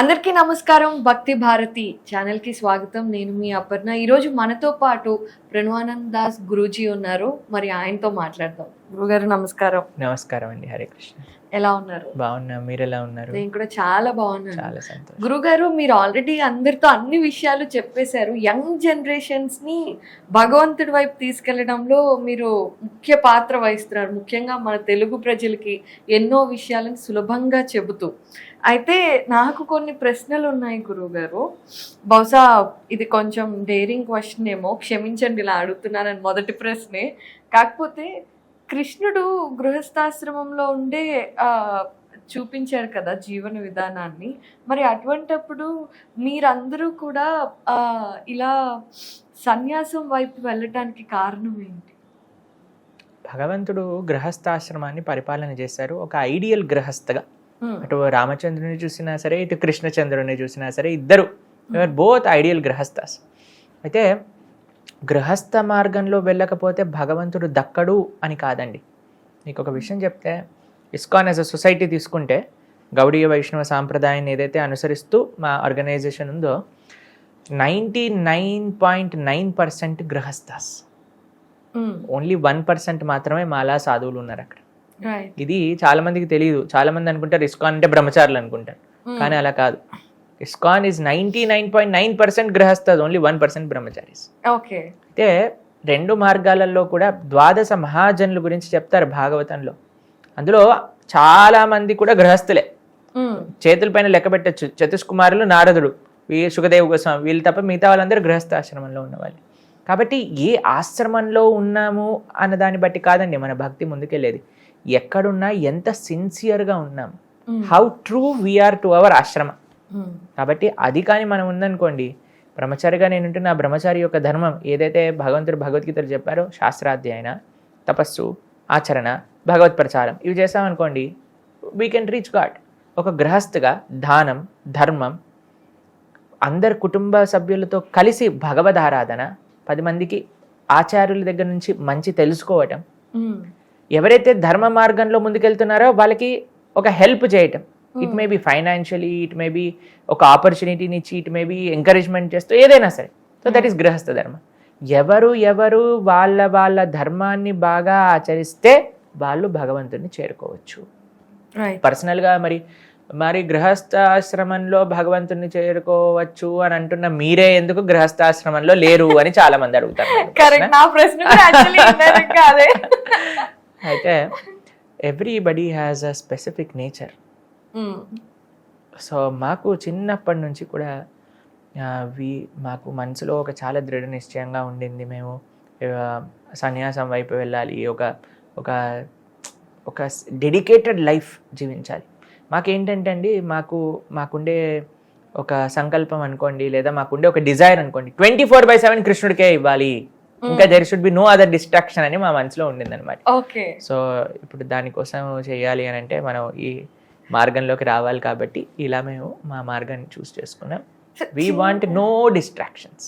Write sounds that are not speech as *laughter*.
అందరికీ నమస్కారం భక్తి భారతి ఛానల్కి స్వాగతం. నేను మీ అపర్ణ. ఈరోజు మనతో పాటు ప్రణవానంద్ దాస్ గురూజీ ఉన్నారు. మరి ఆయనతో మాట్లాడదాం. గురుగారు నమస్కారం. నమస్కారం అండి. హరే కృష్ణ. ఎలా ఉన్నారు? బాగున్నా. మీరు ఎలా ఉన్నారు? నేను కూడా చాలా బాగున్నాను. చాలా సంతోషం. గురుగారు మీరు ఆల్రెడీ అందరితో అన్ని విషయాలు చెప్పేశారు. యంగ్ జనరేషన్స్ని భగవంతుడి వైపు తీసుకెళ్ళడంలో మీరు ముఖ్య పాత్ర వహిస్తున్నారు. ముఖ్యంగా మన తెలుగు ప్రజలకి ఎన్నో విషయాలను సులభంగా చెబుతూ. అయితే నాకు కొన్ని ప్రశ్నలు ఉన్నాయి గురుగారు. బహుశా ఇది కొంచెం డేరింగ్ క్వశ్చన్ ఏమో. క్షమించండి ఇలా అడుగుతున్నానని మొదటి ప్రశ్నే. కాకపోతే కృష్ణుడు గృహస్థాశ్రమంలో ఉండే ఆ, చూపించారు కదా జీవన విధానాన్ని. మరి అటువంటప్పుడు మీరందరూ కూడా ఇలా సన్యాసం వైపు వెళ్ళటానికి కారణం ఏంటి? భగవంతుడు గృహస్థాశ్రమాన్ని పరిపాలన చేశారు. ఒక ఐడియల్ గృహస్థగా. అటు రామచంద్రుని చూసినా సరే ఇటు కృష్ణచంద్రుని చూసినా సరే ఇద్దరు. బోత్ ఐడియల్ గృహస్థాస్. అయితే గృహస్థ మార్గంలో వెళ్ళకపోతే భగవంతుడు దక్కడు అని కాదండి మీకు ఒక విషయం చెప్తే ఇస్కాన్ యాజ్ అ సొసైటీ తీసుకుంటే గౌడీయ వైష్ణవ సాంప్రదాయాన్ని ఏదైతే అనుసరిస్తూ మా ఆర్గనైజేషన్ ఉందో ninety nine point nine percent గృహస్థాస్. Only one percent మాత్రమే మాలా సాధువులు ఉన్నారు అక్కడ. ఇది చాలా మందికి తెలియదు చాలా మంది అనుకుంటారు ఇస్కాన్ అంటే బ్రహ్మచారులు అనుకుంటారు Hmm. కానీ అలా కాదు ISKCON is ninety nine point nine percent గృహస్థ ఓన్లీ వన్ పర్సెంట్ బ్రహ్మచారీస్ ఓకే అయితే రెండు మార్గాలలో కూడా ద్వాదశ మహాజనుల గురించి చెప్తారు భాగవతంలో. అందులో చాలా మంది కూడా గృహస్థులే. చేతుల పైన లెక్క పెట్టచ్చు. చతుష్కుమారులు నారదుడు వీ సుఖదేవ్ గోస్వామి వీళ్ళు తప్ప మిగతా వాళ్ళందరూ గృహస్థాశ్రమంలో ఉన్నవాళ్ళు. కాబట్టి ఏ ఆశ్రమంలో ఉన్నాము అన్న దాన్ని బట్టి కాదండి మన భక్తి ముందుకెళ్ళేది. ఎక్కడున్నా ఎంత సిన్సియర్గా ఉన్నాం. Hmm. How true we are to our ashram. కాబట్టి అది కానీ మనం ఉందనుకోండి బ్రహ్మచారిగా నేను ఉంటున్న ఆ బ్రహ్మచారి యొక్క ధర్మం ఏదైతే భగవంతుడు భగవద్గీతలు చెప్పారో శాస్త్రాధ్యయన తపస్సు ఆచరణ భగవత్ ప్రచారం ఇవి చేసామనుకోండి వీ కెన్ రీచ్ గాడ్ ఒక గృహస్థుగా దానం ధర్మం అందరి కుటుంబ సభ్యులతో కలిసి భగవద్ ఆరాధన పది మందికి ఆచార్యుల దగ్గర నుంచి మంచి తెలుసుకోవటం. Hmm. ఎవరైతే ధర్మ మార్గంలో ముందుకెళ్తున్నారో వాళ్ళకి ఒక హెల్ప్ చేయటం. It may be financially it may be ఒక ఆపర్చునిటీని ఇచ్చి ఇట్ మే బి ఎంకరేజ్మెంట్ చేస్తూ ఏదైనా సరే. సో దట్ ఈస్ గృహస్థ ధర్మం ఎవరు ఎవరు వాళ్ళ వాళ్ళ ధర్మాన్ని బాగా ఆచరిస్తే వాళ్ళు భగవంతుడిని చేరుకోవచ్చు. పర్సనల్గా మరి మరి గృహస్థాశ్రమంలో భగవంతుడిని చేరుకోవచ్చు అని అంటున్న మీరే ఎందుకు గృహస్థాశ్రమంలో లేరు అని చాలా మంది అడుగుతారు *laughs* *laughs* అయితే everybody has a specific nature. So మాకు చిన్నప్పటి నుంచి కూడా వి మాకు మనసులో ఒక చాలా దృఢ నిశ్చయంగా ఉండింది మేము సన్యాసం వైపు వెళ్ళాలి ఒక ఒక ఒక డెడికేటెడ్ లైఫ్ జీవించాలి. మాకేంటంటే అండి మాకు మాకుండే ఒక సంకల్పం అనుకోండి లేదా మాకుండే ఒక డిజైర్ అనుకోండి ట్వంటీ ఫోర్ బై సెవెన్ కృష్ణుడికే ఇవ్వాలి. ఇంకా there should be no other distraction అని మా మనసులో ఉండింది అనమాట ఓకే. సో ఇప్పుడు దానికోసం చేయాలి అని అంటే మనం ఈ మార్గంలోకి రావాలి కాబట్టి ఇలా మేము మా మార్గాన్ని చూస్ చేసుకున్నాం. We want no distractions